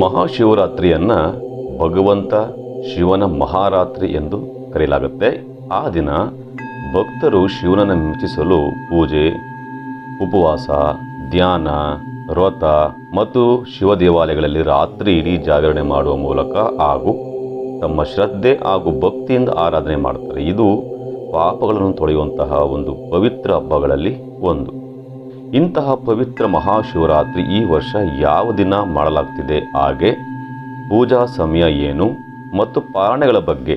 ಮಹಾಶಿವರಾತ್ರಿಯನ್ನ ಭಗವಂತ ಶಿವನ ಮಹಾರಾತ್ರಿ ಎಂದು ಕರೆಯಲಾಗುತ್ತೆ. ಆ ದಿನ ಭಕ್ತರು ಶಿವನನ್ನು ಮೆಚ್ಚಿಸಲು ಪೂಜೆ, ಉಪವಾಸ, ಧ್ಯಾನ, ವ್ರತ ಮತ್ತು ಶಿವ ದೇವಾಲಯಗಳಲ್ಲಿ ರಾತ್ರಿ ಇಡೀ ಜಾಗರಣೆ ಮಾಡುವ ಮೂಲಕ ಹಾಗೂ ತಮ್ಮ ಶ್ರದ್ಧೆ ಹಾಗೂ ಭಕ್ತಿಯಿಂದ ಆರಾಧನೆ ಮಾಡ್ತಾರೆ ಇದು ಪಾಪಗಳನ್ನು ತೊಳೆಯುವಂತಹ ಒಂದು ಪವಿತ್ರ ಹಬ್ಬಗಳಲ್ಲಿ ಒಂದು. ಇಂತಹ ಪವಿತ್ರ ಮಹಾಶಿವರಾತ್ರಿ ಈ ವರ್ಷ ಯಾವ ದಿನ ಮಾಡಲಾಗ್ತಿದೆ? ಹಾಗೆ ಪೂಜಾ ಸಮಯ ಏನು? ಮತ್ತು ಪಾರಣೆಗಳ ಬಗ್ಗೆ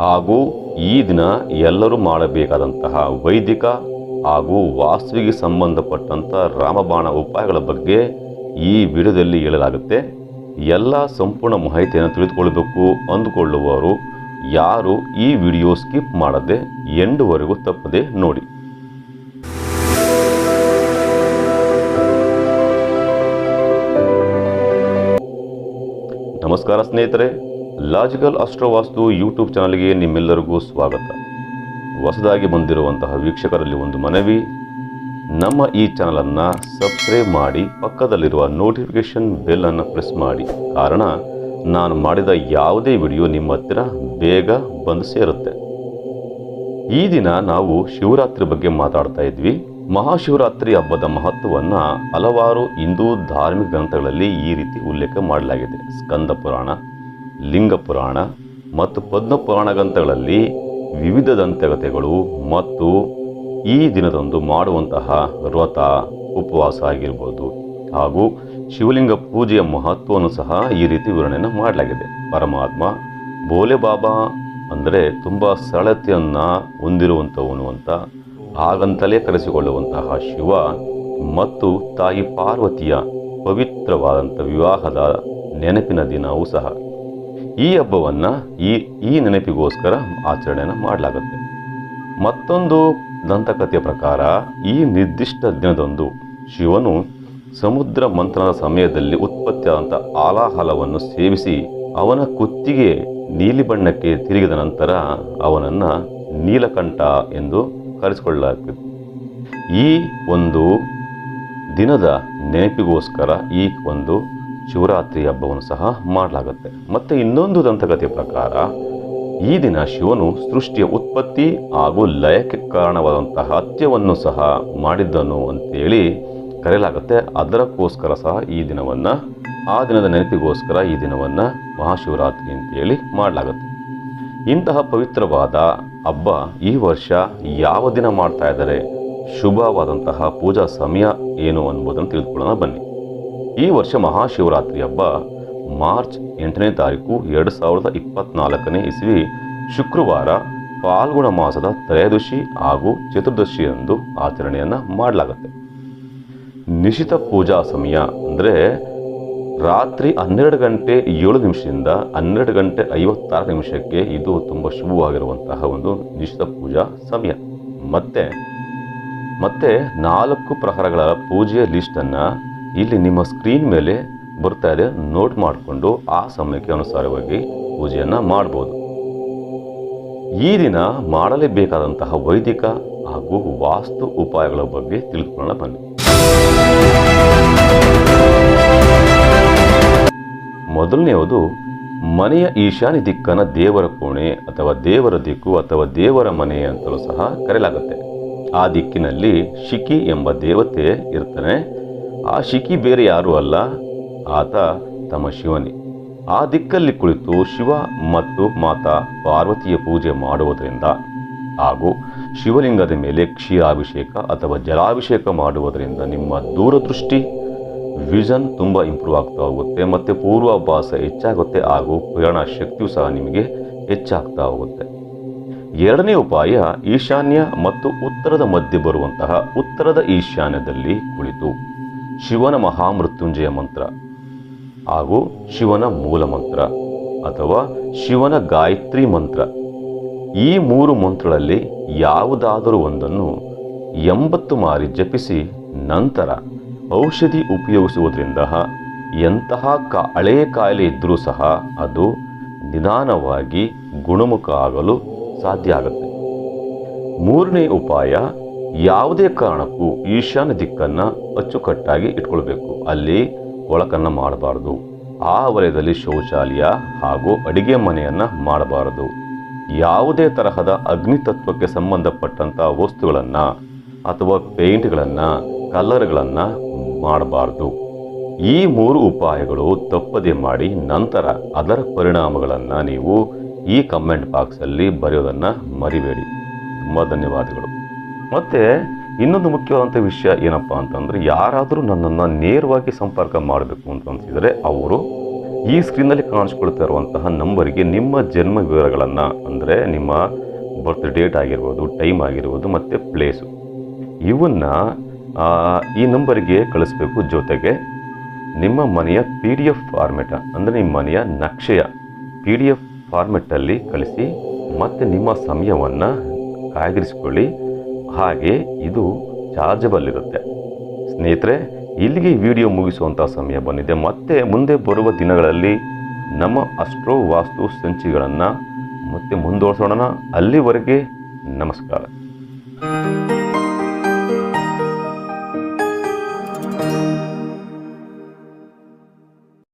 ಹಾಗೂ ಈ ದಿನ ಎಲ್ಲರೂ ಮಾಡಬೇಕಾದಂತಹ ವೈದಿಕ ಹಾಗೂ ವಾಸ್ತುವಿಗೆ ಸಂಬಂಧಪಟ್ಟಂಥ ರಾಮಬಾಣ ಉಪಾಯಗಳ ಬಗ್ಗೆ ಈ ವಿಡಿಯೋದಲ್ಲಿ ಹೇಳಲಾಗುತ್ತೆ. ಎಲ್ಲ ಸಂಪೂರ್ಣ ಮಾಹಿತಿಯನ್ನು ತಿಳಿದುಕೊಳ್ಳಬೇಕು ಅಂದುಕೊಳ್ಳುವವರು ಯಾರು ಈ ವಿಡಿಯೋ ಸ್ಕಿಪ್ ಮಾಡದೆ ಎಂಡುವರೆಗೂ ತಪ್ಪದೆ ನೋಡಿ. ನಮಸ್ಕಾರ ಸ್ನೇಹಿತರೆ, ಲಾಜಿಕಲ್ ಅಸ್ಟ್ರೋವಾಸ್ತು ಯೂಟ್ಯೂಬ್ ಚಾನಲ್ಗೆ ನಿಮ್ಮೆಲ್ಲರಿಗೂ ಸ್ವಾಗತ. ಹೊಸದಾಗಿ ಬಂದಿರುವಂತಹ ವೀಕ್ಷಕರಲ್ಲಿ ಒಂದು ಮನವಿ ನಮ್ಮ ಈ ಚಾನಲನ್ನು ಸಬ್ಸ್ಕ್ರೈಬ್ ಮಾಡಿ ಪಕ್ಕದಲ್ಲಿರುವ ನೋಟಿಫಿಕೇಷನ್ ಬೆಲ್ಲನ್ನು ಪ್ರೆಸ್ ಮಾಡಿ. ಕಾರಣ, ನಾನು ಮಾಡಿದ ಯಾವುದೇ ವಿಡಿಯೋ ನಿಮ್ಮ ಹತ್ತಿರ ಬೇಗ ಬಂದು ಸೇರುತ್ತೆ. ಈ ದಿನ ನಾವು ಶಿವರಾತ್ರಿ ಬಗ್ಗೆ ಮಾತಾಡ್ತಾ ಇದ್ವಿ. ಮಹಾಶಿವರಾತ್ರಿ ಹಬ್ಬದ ಮಹತ್ವವನ್ನು ಹಲವಾರು ಹಿಂದೂ ಧಾರ್ಮಿಕ ಗ್ರಂಥಗಳಲ್ಲಿ ಈ ರೀತಿ ಉಲ್ಲೇಖ ಮಾಡಲಾಗಿದೆ. ಸ್ಕಂದ ಪುರಾಣ, ಲಿಂಗ ಪುರಾಣ ಮತ್ತು ಪದ್ಮ ಪುರಾಣ ಗ್ರಂಥಗಳಲ್ಲಿ ವಿವಿಧ ದಂತಕಥೆಗಳು ಮತ್ತು ಈ ದಿನದಂದು ಮಾಡುವಂತಹ ವ್ರತ, ಉಪವಾಸ ಆಗಿರ್ಬೋದು ಹಾಗೂ ಶಿವಲಿಂಗ ಪೂಜೆಯ ಮಹತ್ವವನ್ನು ಸಹ ಈ ರೀತಿ ವಿವರಣೆಯನ್ನು ಮಾಡಲಾಗಿದೆ. ಪರಮಾತ್ಮ ಭೋಲೆ ಬಾಬಾ ಅಂದರೆ ತುಂಬ ಸರಳತೆಯನ್ನು ಹೊಂದಿರುವಂಥವನು ಅಂತ ಹಾಗಂತಲೇ ಕರೆಸಿಕೊಳ್ಳುವಂತಹ ಶಿವ ಮತ್ತು ತಾಯಿ ಪಾರ್ವತಿಯ ಪವಿತ್ರವಾದಂಥ ವಿವಾಹದ ನೆನಪಿನ ದಿನವೂ ಸಹ. ಈ ಹಬ್ಬವನ್ನು ಈ ಈ ನೆನಪಿಗೋಸ್ಕರ ಆಚರಣೆಯನ್ನು ಮಾಡಲಾಗುತ್ತೆ. ಮತ್ತೊಂದು ದಂತಕಥೆಯ ಪ್ರಕಾರ ಈ ನಿರ್ದಿಷ್ಟ ದಿನದಂದು ಶಿವನು ಸಮುದ್ರ ಮಂಥನದ ಸಮಯದಲ್ಲಿ ಉತ್ಪತ್ತಿಯಾದಂಥ ಆಲಾಹಲವನ್ನು ಸೇವಿಸಿ ಅವನ ಕುತ್ತಿಗೆ ನೀಲಿ ಬಣ್ಣಕ್ಕೆ ತಿರುಗಿದ ನಂತರ ಅವನನ್ನು ನೀಲಕಂಠ ಎಂದು ಕರೆಸಿಕೊಳ್ಳಲಾಗ್ತದೆ. ಈ ಒಂದು ದಿನದ ನೆನಪಿಗೋಸ್ಕರ ಈ ಒಂದು ಶಿವರಾತ್ರಿ ಹಬ್ಬವನ್ನು ಸಹ ಮಾಡಲಾಗುತ್ತೆ. ಮತ್ತು ಇನ್ನೊಂದು ದಂತಕಥೆಯ ಪ್ರಕಾರ ಈ ದಿನ ಶಿವನು ಸೃಷ್ಟಿಯ ಉತ್ಪತ್ತಿ ಹಾಗೂ ಲಯಕ್ಕೆ ಕಾರಣವಾದಂತಹ ಹತ್ಯವನ್ನು ಸಹ ಮಾಡಿದ್ದನು ಅಂತೇಳಿ ಕರೆಯಲಾಗುತ್ತೆ. ಅದರಕ್ಕೋಸ್ಕರ ಸಹ ಈ ದಿನವನ್ನು, ಆ ದಿನದ ನೆನಪಿಗೋಸ್ಕರ ಈ ದಿನವನ್ನು ಮಹಾಶಿವರಾತ್ರಿ ಅಂತೇಳಿ ಮಾಡಲಾಗುತ್ತೆ. ಇಂತಹ ಪವಿತ್ರವಾದ ಹಬ್ಬ ಈ ವರ್ಷ ಯಾವ ದಿನ ಮಾಡ್ತಾ ಇದ್ದಾರೆ, ಶುಭವಾದಂತಹ ಪೂಜಾ ಸಮಯ ಏನು ಅನ್ನೋದನ್ನು ತಿಳಿದುಕೊಳ್ಳೋಣ ಬನ್ನಿ. ಈ ವರ್ಷ ಮಹಾಶಿವರಾತ್ರಿ ಹಬ್ಬ ಮಾರ್ಚ್ ಎಂಟನೇ ತಾರೀಕು ಎರಡು ಸಾವಿರದ ಇಪ್ಪತ್ನಾಲ್ಕನೇ ಇಸ್ವಿ ಶುಕ್ರವಾರ ಫಾಲ್ಗುಣ ಮಾಸದ ತ್ರಯೋದಶಿ ಹಾಗೂ ಚತುರ್ದಶಿಯಂದು ಆಚರಣೆಯನ್ನು ಮಾಡಲಾಗುತ್ತೆ. ನಿಶಿತ ಪೂಜಾ ಸಮಯ ಅಂದರೆ ರಾತ್ರಿ ಹನ್ನೆರಡು ಗಂಟೆ ಏಳು ನಿಮಿಷದಿಂದ ಹನ್ನೆರಡು ಗಂಟೆ ಐವತ್ತಾರು ನಿಮಿಷಕ್ಕೆ ಇದು ತುಂಬ ಶುಭವಾಗಿರುವಂತಹ ಒಂದು ನಿಶ್ಚಿತ ಪೂಜಾ ಸಮಯ. ಮತ್ತೆ ಮತ್ತೆ ನಾಲ್ಕು ಪ್ರಕಾರಗಳ ಪೂಜೆಯ ಲಿಸ್ಟನ್ನು ಇಲ್ಲಿ ನಿಮ್ಮ ಸ್ಕ್ರೀನ್ ಮೇಲೆ ಬರ್ತಾ ಇದೆ ನೋಟ್ ಮಾಡಿಕೊಂಡು ಆ ಸಮಯಕ್ಕೆ ಅನುಸಾರವಾಗಿ ಪೂಜೆಯನ್ನು ಮಾಡ್ಬೋದು. ಈ ದಿನ ಮಾಡಲೇಬೇಕಾದಂತಹ ವೈದಿಕ ಹಾಗೂ ವಾಸ್ತು ಉಪಾಯಗಳ ಬಗ್ಗೆ ತಿಳಿದುಕೊಳ್ಳೋಣ ಬನ್ನಿ. ಮೊದಲನೆಯದು, ಮನೆಯ ಈಶಾನ್ಯ ದಿಕ್ಕನ ದೇವರ ಕೋಣೆ ಅಥವಾ ದೇವರ ದಿಕ್ಕು ಅಥವಾ ದೇವರ ಮನೆ ಅಂತಲೂ ಸಹ ಕರೆಯಲಾಗುತ್ತೆ. ಆ ದಿಕ್ಕಿನಲ್ಲಿ ಶಿಖಿ ಎಂಬ ದೇವತೆ ಇರ್ತಾನೆ. ಆ ಶಿಖಿ ಬೇರೆ ಯಾರೂ ಅಲ್ಲ ಆತ ತಮ್ಮ ಶಿವನೇ. ಆ ದಿಕ್ಕಲ್ಲಿ ಕುಳಿತು ಶಿವ ಮತ್ತು ಮಾತಾ ಪಾರ್ವತಿಯ ಪೂಜೆ ಮಾಡುವುದರಿಂದ ಹಾಗೂ ಶಿವಲಿಂಗದ ಮೇಲೆ ಕ್ಷೀರಾಭಿಷೇಕ ಅಥವಾ ಜಲಾಭಿಷೇಕ ಮಾಡುವುದರಿಂದ ನಿಮ್ಮ ದೂರದೃಷ್ಟಿ, ವಿಷನ್ ತುಂಬ ಇಂಪ್ರೂವ್ ಆಗ್ತಾ ಹೋಗುತ್ತೆ ಮತ್ತು ಪೂರ್ವಾಭಾಸ ಹೆಚ್ಚಾಗುತ್ತೆ ಹಾಗೂ ಪ್ರೇರಣ ಶಕ್ತಿಯು ಸಹ ನಿಮಗೆ ಹೆಚ್ಚಾಗ್ತಾ ಹೋಗುತ್ತೆ. ಎರಡನೇ ಉಪಾಯ ಈಶಾನ್ಯ ಮತ್ತು ಉತ್ತರದ ಮಧ್ಯೆ ಬರುವಂತಹ ಉತ್ತರದ ಈಶಾನ್ಯದಲ್ಲಿ ಕುಳಿತು ಶಿವನ ಮಹಾಮೃತ್ಯುಂಜಯ ಮಂತ್ರ. ಹಾಗೂ ಶಿವನ ಮೂಲ ಮಂತ್ರ ಅಥವಾ ಶಿವನ ಗಾಯತ್ರಿ ಮಂತ್ರ. ಈ ಮೂರು ಮಂತ್ರಗಳಲ್ಲಿ ಯಾವುದಾದರೂ ಒಂದನ್ನು ಎಂಬತ್ತು ಮಾರಿ ಜಪಿಸಿ ನಂತರ ಔಷಧಿ ಉಪಯೋಗಿಸುವುದರಿಂದ ಎಂತಹ ಕಾ ಹಳೆಯ ಕಾಯಿಲೆ ಇದ್ದರೂ ಸಹ ಅದು ನಿಧಾನವಾಗಿ ಗುಣಮುಖ ಆಗಲು ಸಾಧ್ಯ ಆಗುತ್ತೆ. ಮೂರನೇ ಉಪಾಯ, ಯಾವುದೇ ಕಾರಣಕ್ಕೂ ಈಶಾನ್ಯ ದಿಕ್ಕನ್ನು ಅಚ್ಚುಕಟ್ಟಾಗಿ ಇಟ್ಕೊಳ್ಬೇಕು. ಅಲ್ಲಿ ಒಳಕನ್ನು ಮಾಡಬಾರ್ದು. ಆ ವಲಯದಲ್ಲಿ ಶೌಚಾಲಯ ಹಾಗೂ ಅಡಿಗೆ ಮನೆಯನ್ನು ಮಾಡಬಾರದು. ಯಾವುದೇ ತರಹದ ಅಗ್ನಿತತ್ವಕ್ಕೆ ಸಂಬಂಧಪಟ್ಟಂಥ ವಸ್ತುಗಳನ್ನು ಅಥವಾ ಪೇಂಟ್ಗಳನ್ನು, ಕಲರ್ಗಳನ್ನು ಮಾಡಬಾರ್ದು. ಈ ಮೂರು ಉಪಾಯಗಳು ತಪ್ಪದೆ ಮಾಡಿ ನಂತರ ಅದರ ಪರಿಣಾಮಗಳನ್ನು ನೀವು ಈ ಕಮೆಂಟ್ ಬಾಕ್ಸಲ್ಲಿ ಬರೆಯೋದನ್ನು ಮರಿಬೇಡಿ. ತುಂಬ ಧನ್ಯವಾದಗಳು. ಮತ್ತು ಇನ್ನೊಂದು ಮುಖ್ಯವಾದಂಥ ವಿಷಯ ಏನಪ್ಪ ಅಂತಂದರೆ ಯಾರಾದರೂ ನನ್ನನ್ನು ನೇರವಾಗಿ ಸಂಪರ್ಕ ಮಾಡಬೇಕು ಅಂತ ಅನಿಸಿದರೆ ಅವರು ಈ ಸ್ಕ್ರೀನಲ್ಲಿ ಕಾಣಿಸ್ಕೊಳ್ತಾ ಇರುವಂತಹ ನಂಬರಿಗೆ ನಿಮ್ಮ ಜನ್ಮ ವಿವರಗಳನ್ನು, ಅಂದರೆ ನಿಮ್ಮ ಬರ್ತ್ ಡೇಟ್ ಆಗಿರ್ಬೋದು ಟೈಮ್ ಆಗಿರ್ಬೋದು, ಮತ್ತು ಪ್ಲೇಸು ಇವನ್ನು ಈ ನಂಬರಿಗೆ ಕಳಿಸ್ಬೇಕು. ಜೊತೆಗೆ ನಿಮ್ಮ ಮನೆಯ ಪಿ ಡಿ ಎಫ್ ಫಾರ್ಮೆಟ ಅಂದರೆ ನಿಮ್ಮ ಮನೆಯ ನಕ್ಷೆಯ ಪಿ ಡಿ ಎಫ್ ಫಾರ್ಮೆಟಲ್ಲಿ ಕಳಿಸಿ ಮತ್ತು ನಿಮ್ಮ ಸಮಯವನ್ನು ಕಾಯ್ದಿರಿಸಿಕೊಳ್ಳಿ. ಹಾಗೆ ಇದು ಚಾರ್ಜಬಲ್ ಇರುತ್ತೆ ಸ್ನೇಹಿತರೆ, ಇಲ್ಲಿಗೆ ವಿಡಿಯೋ ಮುಗಿಸುವಂಥ ಸಮಯ ಬಂದಿದೆ. ಮತ್ತೆ ಮುಂದೆ ಬರುವ ದಿನಗಳಲ್ಲಿ ನಮ್ಮ ಅಸ್ಟ್ರೋ ವಾಸ್ತು ಸಂಚಿಗಳನ್ನು ಮತ್ತೆ ಮುಂದುವರಿಸೋಣ ಅಲ್ಲಿವರೆಗೆ ನಮಸ್ಕಾರ.